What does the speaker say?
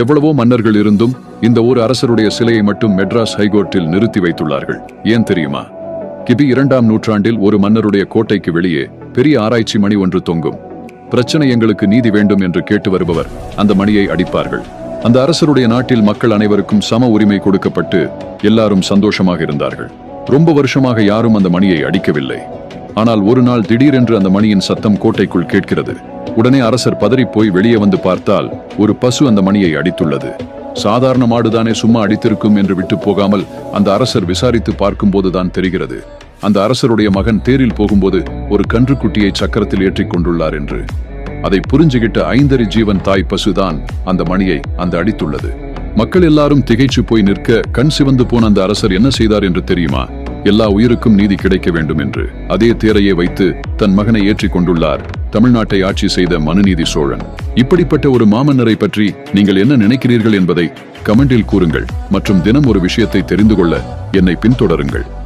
எவ்வளவோ மன்னர்கள் இருந்தும் இந்த ஒரு அரசருடைய சிலையை மட்டும் மெட்ராஸ் ஹைகோர்ட்டில் நிறுத்தி வைத்துள்ளார்கள். ஏன் தெரியுமா? கிபி இரண்டாம் நூற்றாண்டில் ஒரு மன்னருடைய கோட்டைக்கு வெளியே பெரிய ஆராய்ச்சி மணி ஒன்று தொங்கும். பிரச்சனை எங்களுக்கு நீதி வேண்டும் என்று கேட்டு வருபவர் அந்த மணியை அடிப்பார்கள். அந்த அரசருடைய நாட்டில் மக்கள் அனைவருக்கும் சம உரிமை கொடுக்கப்பட்டு எல்லாரும் சந்தோஷமாக இருந்தார்கள். ரொம்ப வருஷமாக யாரும் அந்த மணியை அடிக்கவில்லை. ஆனால் ஒரு நாள் திடீரென்று அந்த மணியின் சத்தம் கோட்டைக்குள் கேட்கிறது. உடனே அரசர் பதறிப் போய் வெளியே வந்து பார்த்தால் ஒரு பசு அந்த மணியை அடித்துள்ளது. சாதாரண மாடுதானே சும்மா அடித்திருக்கும் என்று விட்டு போகாமல் அந்த அரசர் விசாரித்து பார்க்கும்போதுதான் தெரிகிறது. அந்த அரசருடைய மகன் தேரில் போகும்போது ஒரு கன்றுக்குட்டியை சக்கரத்தில் ஏற்றிக் கொண்டுள்ளார் என்று. அதை புரிஞ்சுகிட்ட ஐந்தரி ஜீவன் தாய் பசுதான் அந்த மணியை அந்த அடித்துள்ளது. மக்கள் எல்லாரும் திகைச்சு போய் நிற்க கண் சிவந்து போன அந்த அரசர் என்ன செய்தார் என்று தெரியுமா? எல்லா உயிருக்கும் நீதி கிடைக்க வேண்டும் என்று. அதே தேரையே வைத்து தன் மகனை ஏற்றிக் கொண்டுள்ளார். தமிழ்நாட்டை ஆட்சி செய்த மனுநீதி சோழன். இப்படிப்பட்ட ஒரு மாமன்னரை பற்றி நீங்கள் என்ன நினைக்கிறீர்கள் என்பதை கமெண்டில் கூறுங்கள் மற்றும் தினம் ஒரு விஷயத்தை தெரிந்து கொள்ள என்னை பின்தொடருங்கள்.